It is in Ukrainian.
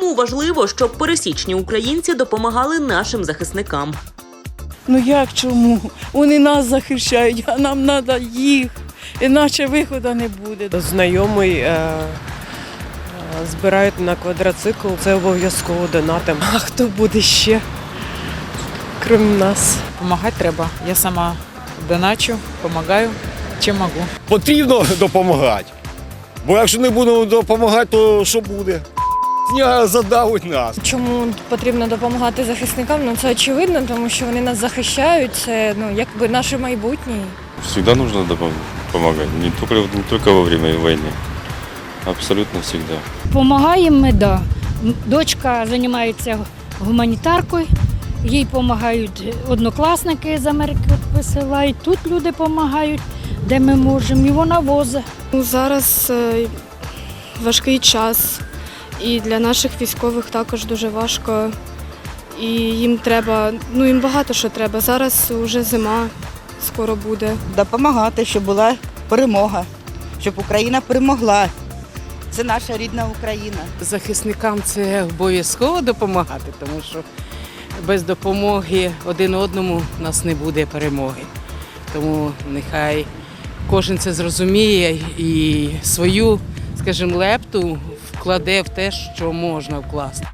чому важливо, щоб пересічні українці допомагали нашим захисникам. Ну як чому? Вони нас захищають, а нам треба їх. Іначе виходу не буде. Знайомий е, е, збирають на квадроцикл, це обов'язково донатим. А хто буде ще? Крім нас. Помагати треба. Я сама доначу, допомагаю, чим можу. Потрібно допомагати. Бо якщо не будемо допомагати, то що буде? Задавить нас. Чому потрібно допомагати захисникам? Ну це очевидно, тому що вони нас захищають. Це ну якби наше майбутнє. Всегда нужно допом- помогать, не только, не только во время войны, абсолютно всегда. Помагаємо ми, да. Дочка займається гуманітаркою, їй допомагають однокласники з Америки висилають. Тут люди допомагають, де ми можемо, і вона возить. Ну, Зараз е, важкий час, і для наших військових також дуже важко. І їм треба, ну їм багато що треба. Зараз вже зима скоро буде. допомагати, щоб була перемога, щоб Україна перемогла. Це наша рідна Україна. Захисникам це обов'язково допомагати, тому що без допомоги один одному у нас не буде перемоги. Тому нехай кожен це зрозуміє і свою, скажімо, лепту вкладе в те, що можна вкласти.